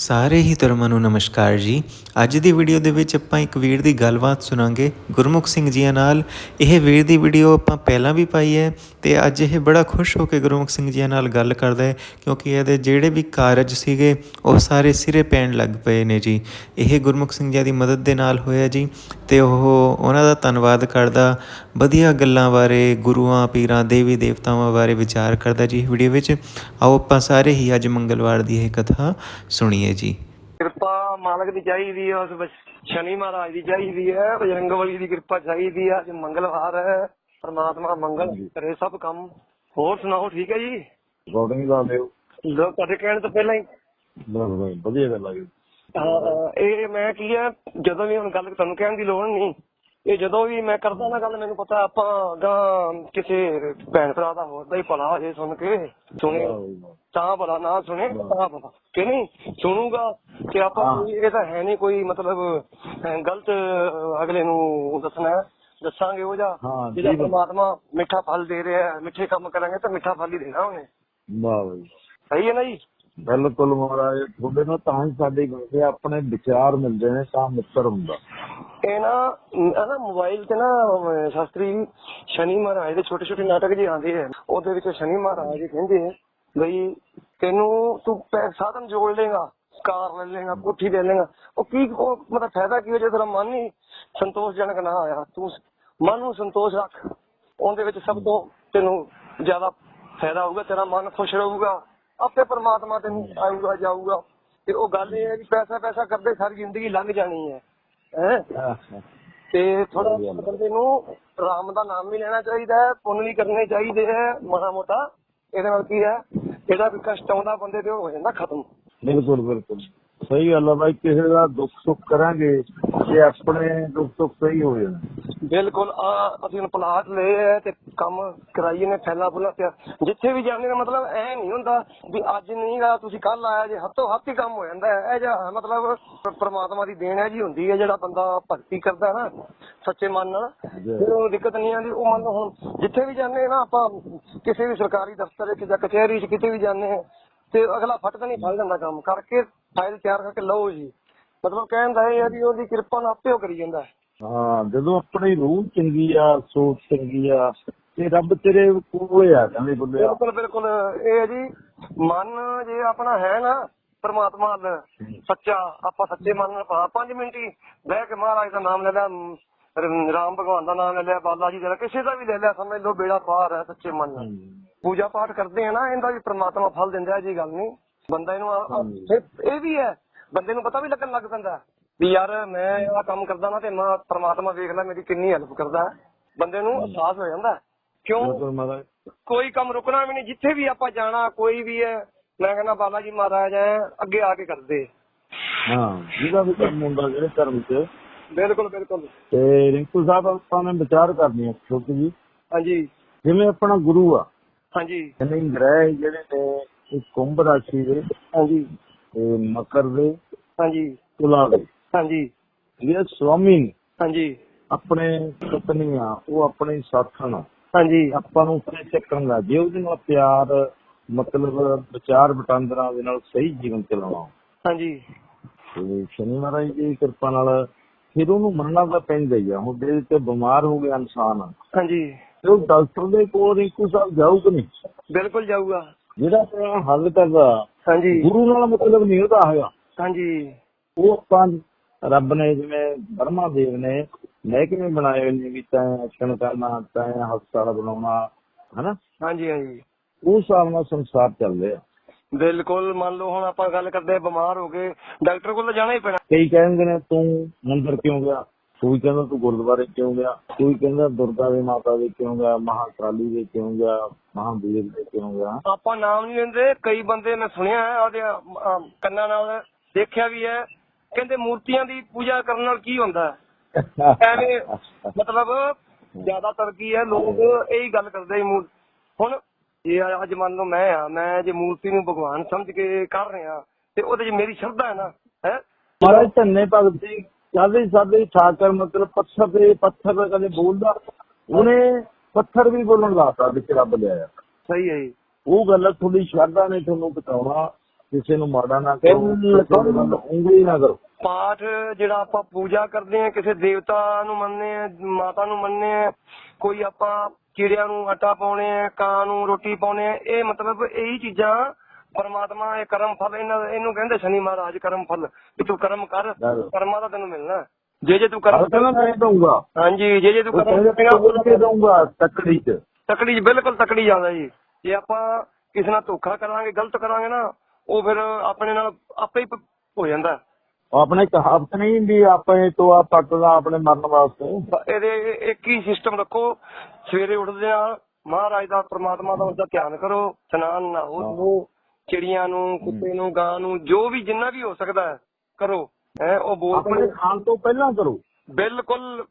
ਸਾਰੇ ਹੀ ਧਰਮਾਂ ਨੂੰ ਨਮਸਕਾਰ ਜੀ। ਅੱਜ ਦੀ ਵੀਡੀਓ ਦੇ ਵਿੱਚ ਆਪਾਂ ਇੱਕ ਵੀਰ ਦੀ ਗੱਲਬਾਤ ਸੁਣਾਂਗੇ, ਗੁਰਮੁਖ ਸਿੰਘ ਜੀਆਂ ਨਾਲ। ਇਹ ਵੀਰ ਦੀ ਵੀਡੀਓ ਆਪਾਂ ਪਹਿਲਾਂ ਵੀ ਪਾਈ ਹੈ ਤੇ ਅੱਜ ਇਹ ਬੜਾ ਖੁਸ਼ ਹੋ ਕੇ ਗੁਰਮੁਖ ਸਿੰਘ ਜੀਆਂ ਨਾਲ ਗੱਲ ਕਰਦਾ ਹੈ, ਕਿਉਂਕਿ ਇਹਦੇ ਜਿਹੜੇ ਵੀ ਕਾਰਜ ਸੀਗੇ, ਉਹ ਸਾਰੇ ਸਿਰੇ ਪੈਣ ਲੱਗ ਪਏ ਨੇ ਜੀ। ਇਹ ਗੁਰਮੁਖ ਸਿੰਘ ਜੀ ਦੀ ਮਦਦ ਦੇ ਨਾਲ ਹੋਇਆ ਜੀ ਤੇ ਉਹ ਉਹਨਾਂ ਦਾ ਧੰਨਵਾਦ ਕਰਦਾ। ਵਧੀਆ ਗੱਲਾਂ ਬਾਰੇ ਗੁਰੂਆਂ ਪੀਰਾਂ ਦੇਵੀ ਦੇਵਤਾਵਾਂ ਬਾਰੇ ਵਿਚਾਰ ਕਰਦਾ ਜੀ। ਵੀਡੀਓ ਵਿੱਚ ਆਓ ਆਪਾਂ ਸਾਰੇ ਹੀ ਅੱਜ ਮੰਗਲਵਾਰ ਦੀ ਇਹ ਕਥਾ ਸੁਣੀਏ ਜੀ। ਕਿਰਪਾ ਮਾਲਕ ਦੀ ਚਾਹੀਦੀ ਹੈ ਉਸ ਸ਼ਨੀ ਮਹਾਰਾਜ ਦੀ ਚਾਹੀਦੀ ਹੈ ਬਜਰੰਗ ਬਲੀ ਦੀ ਕਿਰਪਾ ਚਾਹੀਦੀ ਹੈ ਅੱਜ ਮੰਗਲਵਾਰ ਹੈ ਪਰਮਾਤਮਾ ਮੰਗਲ ਕਰੇ ਸਭ ਕੰਮ। ਹੋਰ ਸੁਣਾਓ ਠੀਕ ਹੈ ਜੀ? ਰਿਕਾਰਡਿੰਗ ਲਾ ਲਿਓ ਲੋਕ ਤੁਹਾਡੇ ਕਹਿਣ ਤੋਂ ਪਹਿਲਾਂ ਹੀ। ਵਧੀਆ ਗੱਲ ਆ ਗਈ ਇਹ ਮੈਂ ਕੀ ਹੈ ਜਦੋਂ ਵੀ ਹੁਣ ਗੱਲ ਤੁਹਾਨੂੰ ਕਹਿਣ ਦੀ ਲੋੜ ਨਹੀਂ ਇਹ ਜਦੋਂ ਵੀ ਮੈਂ ਕਰਦਾ ਨਾ ਗੱਲ ਮੈਨੂੰ ਪਤਾ ਆਪਾਂ ਗਾਂ ਕਿਸੇ ਭੈਣ ਭਰਾ ਦਾ ਹੋਰ ਦਾ ਹੀ ਭਲਾ ਹੋ ਜੇ ਸੁਣ ਕੇ ਸੁਣੇ। ਤਾਂ ਭਲਾ ਨਾ ਸੁਣੇ ਤਾਂ ਭਲਾ। ਕਿ ਨਹੀਂ? ਸੁਣੂਗਾ ਕਿ ਆਪਾਂ। ਕੋਈ ਇਹ ਤਾਂ ਹੈ ਨਹੀਂ ਕੋਈ ਮਤਲਬ ਅਹ, ਗਲਤ ਅਹ, ਅਗਲੇ ਨੂੰ ਦੱਸਣਾ ਹੈ। ਦੱਸਾਂਗੇ ਉਹ ਜਾ। ਹਾਂ, ਜਿਹੜਾ। ਪਰਮਾਤਮਾ ਮਿੱਠਾ ਫਲ ਦੇ ਰਿਹਾ ਹੈ ਮਿੱਠੇ ਕੰਮ ਕਰਾਂਗੇ ਤਾਂ ਮਿੱਠਾ ਫਲ ਹੀ ਦੇਣਾ ਉਹਨੇ। ਵਾਹ ਬਈ ਸਹੀ ਹੈ ਨਾ ਜੀ? ਬਿਲਕੁਲ ਮਹਾਰਾਜ, ਤੁਹਾਡੇ ਨਾਲ ਤਾਂ ਹੀ ਸਾਡੇ ਗੁਰਦੇ ਆਪਣੇ ਵਿਚਾਰ ਮਿਲਦੇ ਨੇ ਤਾਂ ਮਿੱਤਰ ਹੁੰਦਾ। ਇਹ ਨਾ, ਇਹ ਮੋਬਾਈਲ ਤੇ ਨਾ ਸ਼ਾਸਤਰੀ ਸ਼ਨੀ ਮਹਾਰਾਜ ਦੇ ਛੋਟੇ ਛੋਟੇ ਨਾਟਕ ਜੀ ਆਉਂਦੇ ਆ। ਉਹਦੇ ਵਿੱਚ ਸ਼ਨੀ ਮਹਾਰਾਜ ਜੀ ਕਹਿੰਦੇ ਆ ਬਈ, ਤੈਨੂੰ ਤੂੰ ਸਾਧਨ ਜੋੜ ਲੇਗਾ ਕਾਰ ਲੈ ਲੇਗਾ ਕੋਠੀ ਲੈ ਲੇਗਾ ਉਹ ਕੀ, ਉਹ ਮਤਲਬ ਫਾਇਦਾ ਕੀ ਹੋ ਜੇ ਤੇਰਾ ਮਨ ਹੀ ਸੰਤੋਸ਼ਜਨਕ ਨਾ ਆਇਆ ਤੂੰ ਮਨ ਨੂੰ ਸੰਤੋਸ਼ ਰੱਖ। ਉਹਦੇ ਵਿੱਚ ਸਭ ਤੋਂ ਤੈਨੂੰ ਜ਼ਿਆਦਾ ਫਾਇਦਾ ਹੋਊਗਾ, ਤੇਰਾ ਮਨ ਖੁਸ਼ ਰਹੂਗਾ। ਆਪੇ ਪ੍ਰਮਾਤਮਾ ਤੈਨੂੰ ਆਊਗਾ ਜਾਊਗਾ। ਤੇ ਉਹ ਗੱਲ ਇਹ ਹੈ ਕਿ ਪੈਸਾ ਪੈਸਾ ਕਰਦੇ ਸਾਰੀ ਜ਼ਿੰਦਗੀ ਲੰਘ ਜਾਣੀ ਹੈ। ਹੈ? ਤੇ ਥੋੜਾ ਬੰਦੇ ਨੂੰ ਰਾਮ ਦਾ ਨਾਮ ਵੀ ਲੈਣਾ ਚਾਹੀਦਾ ਹੈ ਪੁੰਨ ਵੀ ਕਰਨੇ ਚਾਹੀਦੇ ਹੈ ਮਾੜਾ ਮੋਟਾ। ਇਹਦੇ ਨਾਲ ਕੀ ਹੈ? ਜਿਹੜਾ ਵੀ ਕਸ਼ਟ ਆਉਂਦਾ ਬੰਦੇ ਤੇ ਉਹ ਹੋ ਜਾਂਦਾ ਖਤਮ। ਬਿਲਕੁਲ ਬਿਲਕੁਲ। ਸਹੀ ਗੱਲ ਆ ਬਾਈ ਕਿਸੇ ਦਾ ਦੁੱਖ ਸੁੱਖ ਕਰਾਂਗੇ ਤੇ ਆਪਣੇ ਦੁੱਖ ਸੁੱਖ ਸਹੀ ਹੋ ਜਾਣਾ। ਬਿਲਕੁਲ, ਆ ਅਸੀਂ ਹੁਣ ਪਲਾਟ ਲਏ ਹੈ ਤੇ ਕੰਮ ਕਰਾਈਏ ਨੇ ਫੈਲਾ ਫੁੱਲਾ ਪਿਆ ਜਿੱਥੇ ਵੀ ਜਾਂਦੇ ਦਾ ਮਤਲਬ ਐ ਨਹੀਂ ਹੁੰਦਾ ਵੀ ਅੱਜ ਨਹੀਂ ਗਾ, ਤੁਸੀਂ ਕੱਲ ਆਇਆ ਜੇ ਹੱਥੋਂ ਹੱਥ ਹੀ ਕੰਮ ਹੋ ਜਾਂਦਾ ਹੈ। ਇਹ ਜਿਹਾ ਮਤਲਬ ਪ੍ਰਮਾਤਮਾ ਦੀ ਦੇਣ ਹੈ ਜੀ ਹੁੰਦੀ ਹੈ ਜਿਹੜਾ ਬੰਦਾ ਭਗਤੀ ਕਰਦਾ ਨਾ, ਸੱਚੇ ਮਨ ਨਾਲ। ਫਿਰ ਉਹ ਦਿੱਕਤ ਨਹੀਂ ਆਉਂਦੀ, ਉਹ ਮੰਨ ਲਓ ਹੁਣ ਜਿੱਥੇ ਵੀ ਜਾਂਦੇ ਨਾ, ਆਪਾਂ ਕਿਸੇ ਵੀ ਸਰਕਾਰੀ ਦਫ਼ਤਰ ਵਿੱਚ ਜਾਂ ਕਚਹਿਰੀ 'ਚ ਕਿਤੇ ਵੀ ਜਾਂਦੇ ਆ ਤੇ ਅਗਲਾ ਫਟ ਤਾਂ ਨਹੀਂ ਫੜ ਜਾਂਦਾ ਕੰਮ, ਕਰਕੇ ਫਾਈਲ ਤਿਆਰ ਕਰਕੇ ਲਓ ਜੀ। ਮਤਲਬ ਕਹਿਣ ਦਾ ਇਹ ਹੈ ਵੀ ਉਹਦੀ ਕਿਰਪਾ ਨਾਲ ਆਪੇ ਉਹ ਕਰੀ ਜਾਂਦਾ ਹੈ। ਹਾਂ ਜਦੋਂ ਆਪਣੀ ਰੂਹ ਚੰਗੀ ਆ ਸੋਚ ਚੰਗੀ ਆ ਤੇ ਰੱਬ ਤੇਰੇ ਕੋਲੇ ਆ ਕਹਿੰਦੇ ਬੰਦੇ ਬਿਲਕੁਲ ਬਿਲਕੁਲ। ਇਹ ਹੈ ਜੀ ਮਨ ਜੇ ਆਪਣਾ ਹੈ ਨਾ ਪਰਮਾਤਮਾ ਨਾਲ ਸੱਚਾ ਆਪਾਂ ਸੱਚੇ ਮਨ ਨਾਲ ਪਾ 5 ਮਿੰਟ ਹੀ ਬਹਿ ਕੇ ਮਹਾਰਾਜ ਦਾ ਨਾਮ ਲੈ ਲਿਆ ਰਾਮ ਭਗਵਾਨ ਦਾ ਨਾਮ ਲੈ ਲਿਆ ਬਾਲਾ ਜੀ ਦਾ ਕਿਸੇ ਦਾ ਵੀ ਲੈ ਲਿਆ ਸਮਝ ਲਓ ਬੇੜਾ ਪਾਰ ਹੈ ਸੱਚੇ ਮਨ ਨਾਲ। ਪੂਜਾ ਪਾਠ ਕਰਦੇ ਆ ਨਾ ਇਹਦਾ ਵੀ ਪ੍ਰਮਾਤਮਾ ਫਲ ਦਿੰਦਾ ਹੈ ਜੀ ਗੱਲ ਨਹੀਂ। ਬੰਦਾ ਇਹਨੂੰ ਇਹ ਵੀ ਹੈ ਬੰਦੇ ਨੂੰ ਪਤਾ ਵੀ ਲੱਗਣ ਲੱਗ ਪੈਂਦਾ। ਵੀ ਯਾਰ ਮੈਂ ਇਹ ਕੰਮ ਕਰਦਾ ਨਾ ਤੇ ਮੈਂ ਪ੍ਰਮਾਤਮਾ ਵੇਖ ਲੈ ਮੇਰੀ ਕਿੰਨੀ ਹੈਲਪ ਕਰਦਾ ਬੰਦੇ ਨੂੰ ਅਹਿਸਾਸ ਹੋ ਜਾਂਦਾ। ਕਿਉਂ? ਕੋਈ ਕੰਮ ਰੁਕਣਾ ਵੀ ਨਹੀਂ ਜਿੱਥੇ ਵੀ ਆਪਾਂ ਜਾਣਾ ਕੋਈ ਵੀ ਹੈ ਮੈਂ ਕਹਿੰਦਾ ਬਾਲਾ ਜੀ ਮਹਾਰਾਜ ਐ ਅੱਗੇ ਆ ਕੇ ਕਰਦੇ। ਹਾਂ ਜਿਹਦਾ ਵੀ ਕੰਮ ਹੁੰਦਾ ਜਿਹੜੇ ਧਰਮ 'ਚ। ਬਿਲਕੁਲ ਬਿਲਕੁਲ। ਤੇ ਰਿੰਕੂ ਸਾਹਿਬ ਆਪਾਂ ਨੇ ਵਿਚਾਰ ਕਰਨੀ ਹੈ ਛੋਟੀ ਜੀ ਹਾਂਜੀ। ਜਿਵੇਂ ਆਪਣਾ ਗੁਰੂ ਆ। ਹਾਂਜੀ। ਕਹਿੰਦੇ ਗ੍ਰਹਿ ਜਿਹੜੇ ਨੇ ਇਹ ਕੁੰਭ ਰਾਸ਼ੀ ਦੇ ਹਾਂਜੀ। ਤੇ ਮਕਰ ਦੇ ਹਾਂਜੀ। ਤੁਲਾ ਦੇ। ਹਾਂਜੀ। ਜਿਹੜੇ ਸਵਾਮੀ ਨੇ ਹਾਂਜੀ। ਆਪਣੇ ਪਤਨੀਆਂ ਉਹ ਆਪਣੇ ਸਾਥਣ। ਆ। ਹਾਂਜੀ। ਆਪਾਂ ਨੂੰ ਉੱਤੇ ਚੱਕਣ ਲੱਗ ਜੇ ਉਹਦੇ ਨਾਲ ਪਿਆਰ ਮਤਲਬ ਵਿਚਾਰ ਵਟਾਂਦਰਾ ਦੇ ਨਾਲ ਸਹੀ ਜੀਵਨ ਚਲਾਉਣਾ। ਹਾਂਜੀ। ਤੇ ਸ਼ਨੀ ਮਹਾਰਾਜ ਦੀ ਕਿਰਪਾ ਨਾਲ ਫਿਰ ਉਹਨੂੰ ਮੰਨਣਾ ਤਾਂ ਪੈਂਦਾ ਹੀ ਆ। ਹੁਣ ਦਿਲ ਤੇ ਬਿਮਾਰ ਹੋ ਗਿਆ ਇਨਸਾਨ। ਹਾਂਜੀ। ਤੇ ਉਹ ਡਾਕਟਰ ਦੇ ਕੋਲ ਰਿੰਕੂ ਸਾਹਿਬ ਜਾਊ ਕਿ ਨਹੀਂ? ਬਿਲਕੁਲ ਜਾਊਗਾ। ਜਿਹੜਾ ਆਪਣਾ ਹੱਲ ਕਰਦਾ ਹਾਂਜੀ। ਗੁਰੂ ਨਾਲ ਮਤਲਬ ਨਹੀਂ ਉਹਦਾ ਹੈਗਾ। ਹਾਂਜੀ। ਉਹ ਆਪਾਂ ਰੱਬ ਨੇ ਜਿਵੇਂ ਬਰਮਾ ਦੇਵ ਨੇ ਮਹਿਕਮੇ ਬਣਾਏ ਹੋਏ ਨੇ ਵੀ ਤੈਂ ਐਕਸ਼ਨ ਕਰਨਾ ਤੈਂ ਹਸਪਤਾਲ ਬਣਾਉਣਾ ਹਨਾ? ਹਾਂਜੀ ਹਾਂਜੀ। ਉਸ ਹਿਸਾਬ ਨਾਲ ਸੰਸਾਰ ਚੱਲ ਰਿਹਾ ਬਿਲਕੁਲ ਮੰਨ ਲਓ ਹੁਣ ਆਪਾਂ ਗੱਲ ਕਰਦੇ ਬਿਮਾਰ ਹੋ ਗਏ ਡਾਕਟਰ ਕੋਲ ਜਾਣਾ ਹੀ ਪੈਣਾ। ਕਈ ਕਹਿੰਦੇ ਨੇ ਤੂੰ ਮੰਦਰ ਕਿਉਂ ਗਿਆ? ਕੋਈ ਕਹਿੰਦਾ ਤੂੰ ਗੁਰਦੁਆਰੇ ਕਿਉਂ ਗਿਆ? ਕੋਈ ਕਹਿੰਦਾ ਦੁਰਗਾ ਦੇ ਮਾਤਾ ਦੇ ਕਿਉਂ ਗਿਆ? ਮਹਾਕਾਲੀ ਦੇ ਕਿਉਂ ਗਿਆ? ਮਹਾਵੀਰ ਦੇ ਕਿਉਂ ਗਿਆ? ਆਪਾਂ ਨਾਮ ਨਹੀਂ ਲੈਂਦੇ ਕਈ ਬੰਦੇ ਮੈਂ ਸੁਣਿਆ ਉਹਦੇ ਕੰਨਾਂ ਨਾਲ ਦੇਖਿਆ ਵੀ ਹੈ। ਕਹਿੰਦੇ ਮੂਰਤੀਆਂ ਦੀ ਪੂਜਾ ਕਰਨ ਨਾਲ ਕੀ ਹੁੰਦਾ? ਐਵੇਂ ਮਤਲਬ ਜ਼ਿਆਦਾਤਰ ਕੀ ਹੈ ਲੋਕ ਇਹੀ ਗੱਲ ਕਰਦੇ ਹੀ ਮੂਰ ਹੁਣ ਜੇ ਅੱਜ ਮੰਨ ਲਓ ਮੈਂ ਆ ਮੈਂ ਜੇ ਮੂਰਤੀ ਨੂੰ ਭਗਵਾਨ ਸਮਝ ਕੇ ਕਰ ਰਿਹਾ ਤੇ ਉਹਦੇ 'ਚ ਮੇਰੀ ਸ਼ਰਧਾ ਹੈ ਨਾ ਹੈ? ਮਹਾਰਾਜ ਧੰਨੇ ਭਗਤ ਜੀ ਕਹਿੰਦੇ ਸਾਡੇ ਠਾਕਰ ਮਤਲਬ ਪੱਥਰ ਤੇ ਪੱਥਰ ਦਾ ਕਦੇ ਬੋਲਦਾ ਉਹਨੇ ਪੱਥਰ ਵੀ ਬੋਲਣ ਲਾਤਾ ਵਿੱਚ ਰੱਬ ਲਿਆਇਆ ਸਹੀ ਹੈ ਉਹ ਗੱਲ ਤੁਹਾਡੀ ਸ਼ਰਧਾ ਨੇ ਤੁਹਾਨੂੰ ਬਤਾਉਣਾ। ਕਿਸੇ ਨੂੰ ਮਾੜਾ ਨਾ ਕਰੋ ਕਿਸੇ ਦੇ ਨਾਲ ਉਂਗਲੀ ਨਾ ਕਰੋ। ਪਾਠ ਜਿਹੜਾ ਆਪਾਂ ਪੂਜਾ ਕਰਦੇ ਆ ਕਿਸੇ ਦੇਵਤਾ ਨੂੰ ਮੰਨਦੇ ਆ ਮਾਤਾ ਨੂੰ ਮੰਨਦੇ ਆ ਕੋਈ ਆਪਾਂ ਕੀੜਿਆਂ ਨੂੰ ਆਟਾ ਪਾਉਣੇ ਆ ਕਾਂ ਨੂੰ ਰੋਟੀ ਪਾਉਣੇ ਆ ਇਹ ਮਤਲਬ ਇਹੀ ਚੀਜ਼ਾਂ ਪਰਮਾਤਮਾ ਇਹ ਕਰਮ ਫਲ ਇਹਨਾਂ ਇਹਨੂੰ ਕਹਿੰਦੇ ਸ਼ਨੀ ਮਹਾਰਾਜ ਕਰਮ ਫਲ ਵੀ ਤੂੰ ਕਰਮ ਕਰ ਕਰਮਾਂ ਦਾ ਤੈਨੂੰ ਮਿਲਣਾ। ਜੇ ਜੇ ਤੂੰ ਕਰਮ ਕਹਿੰਦਾ ਮੈਂ ਦਊਂਗਾ। ਹਾਂਜੀ ਜੇ ਜੇ ਤੂੰ ਕਰਮ ਕਰੇਗਾ ਕੇ ਦਊਂਗਾ ਤੱਕੜੀ ਚ। ਤਕੜੀ ਬਿਲਕੁਲ ਤਕੜੀ ਜਾਂਦਾ ਜੀ। ਜੇ ਆਪਾਂ ਕਿਸੇ ਨਾਲ ਧੋਖਾ ਕਰਾਂਗੇ ਗਲਤ ਕਰਾਂਗੇ ਨਾ ਉਹ ਫਿਰ ਆਪਣੇ ਨਾਲ ਆਪੇ ਹੀ ਪ- ਹੋ ਜਾਂਦਾ। ਆਪਣੇ ਕਹਾਵਤ ਨਹੀਂ ਵੀ ਆਪਣੇ ਤੋਂ ਆ ਪੱਟਦਾ ਆਪਣੇ ਮਰਨ ਵਾਸਤੇ। ਬ- ਇਹਦੇ ਇੱਕ ਹੀ ਸਿਸਟਮ ਰੱਖੋ ਸਵੇਰੇ ਉੱਠਦੇ ਆ ਮਹਾਰਾਜ ਦਾ ਪ੍ਰਮਾਤਮਾ ਦਾ ਉਸਦਾ ਧਿਆਨ ਕਰੋ ਇਸ਼ਨਾਨ ਨਹਾਓ ਧੋਵੋ ਚਿੜੀਆਂ ਨੂੰ ਕੁੱਤੇ ਨੂੰ ਗਾਂ ਨੂੰ ਜੋ ਵੀ ਜਿੰਨਾ ਵੀ ਹੋ ਸਕਦਾ ਹੈ ਕਰੋ। ਹੈ ਉਹ ਆਪਣੇ ਬੋਲਦੇ ਖਾਣ ਤੋਂ ਪਹਿਲਾਂ ਕਰੋ। ਬਿਲਕੁਲ।